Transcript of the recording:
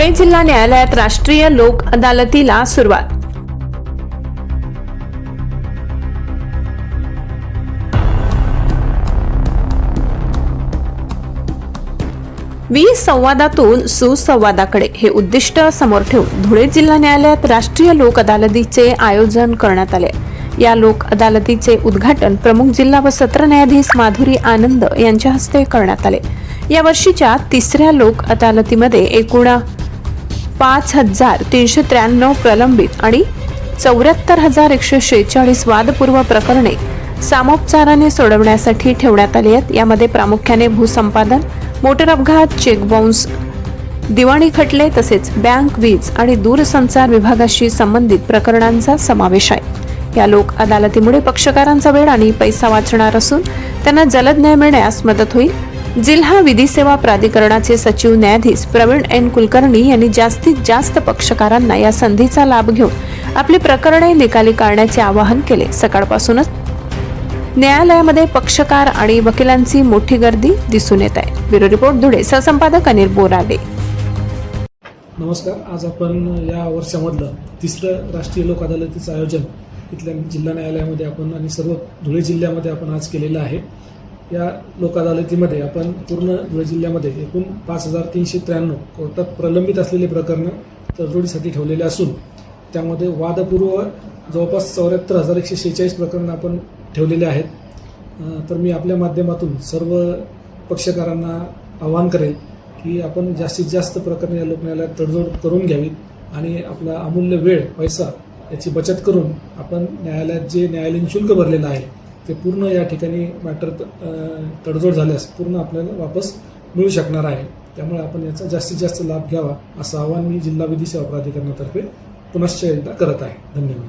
पुणे जिल्हा न्यायालयात राष्ट्रीय लोक अदालतीला सुरुवात. वीस संवादातून सुसंवादाकडे हे उद्दिष्ट समोर ठेवून धुळे जिल्हा न्यायालयात राष्ट्रीय लोक अदालतीचे आयोजन करण्यात आले. या लोक अदालतीचे उद्घाटन प्रमुख जिल्हा व सत्र न्यायाधीश माधुरी आनंद यांच्या हस्ते करण्यात आले. या वर्षीच्या तिसऱ्या लोक अदालतीमध्ये एकूण पाच हजार तीनशे त्र्याण्णव प्रलंबित आणि चौऱ्याहत्तर हजार एकशे शेहेचाळीस वादपूर्व प्रकरणे सामोपचाराने सोडवण्यासाठी ठेवण्यात आली आहेत. यामध्ये प्रामुख्याने भूसंपादन मोटर अपघात चेक बाउन्स दिवाणी खटले तसेच बँक वीज आणि दूरसंचार विभागाशी संबंधित प्रकरणांचा समावेश आहे. या लोक अदालतीमुळे पक्षकारांचा वेळ आणि पैसा वाचणार असून त्यांना जलद न्याय मिळण्यास मदत होईल. जिल्हा विधी सेवा प्राधिकरणाचे सचिव न्यायाधीश प्रवीण एन कुलकर्णी यांनी जास्तीत जास्त पक्षकारांना या संधीचा लाभ घेऊन आपली प्रकरणे निकाली काढण्याचे आवाहन केले. सकाळपासूनच न्यायालयामध्ये पक्षकार आणि वकिलांची मोठी गर्दी दिसून येत आहे. ब्युरो रिपोर्ट धुळे सहसंपादक अनिल बोराडे. नमस्कार. आज आपण या वर्षामधलं तिसरं राष्ट्रीय लोक अदालतीचं आयोजन इथल्या जिल्हा न्यायालयामध्ये आपण आणि सर्व धुळे जिल्ह्यामध्ये आपण आज केलेलं आहे. या लोक अदालतीमध्ये आपण पूर्ण धुळे जिल्ह्यामध्ये एकूण पाच हजार तीनशे त्र्याण्णव कोर्टात प्रलंबित असलेले प्रकरणं तडजोडीसाठी ठेवलेले असून त्यामध्ये वादपूर्व जवळपास चौऱ्याहत्तर हजार एकशे शेहेचाळीस प्रकरणं आपण ठेवलेले आहेत. तर मी आपल्या माध्यमातून सर्व पक्षकारांना आवाहन करेल की आपण जास्तीत जास्त प्रकरणे या लोकन्यायालयात तडजोड करून घ्यावीत आणि आपला अमूल्य वेळ पैसा याची बचत करून आपण न्यायालयात जे न्यायालयीन शुल्क भरलेलं आहे ते पूर्ण या ठिकाणी मॅटर तडजोड झाल्यास पूर्ण आपल्याला वापस मिळू शकणार आहे. त्यामुळे आपण याचा जास्तीत जास्त लाभ घ्यावा असं आवाहन मी जिल्हा विधी सेवा प्राधिकरणातर्फे पुनश्च एकदा करत आहे. धन्यवाद.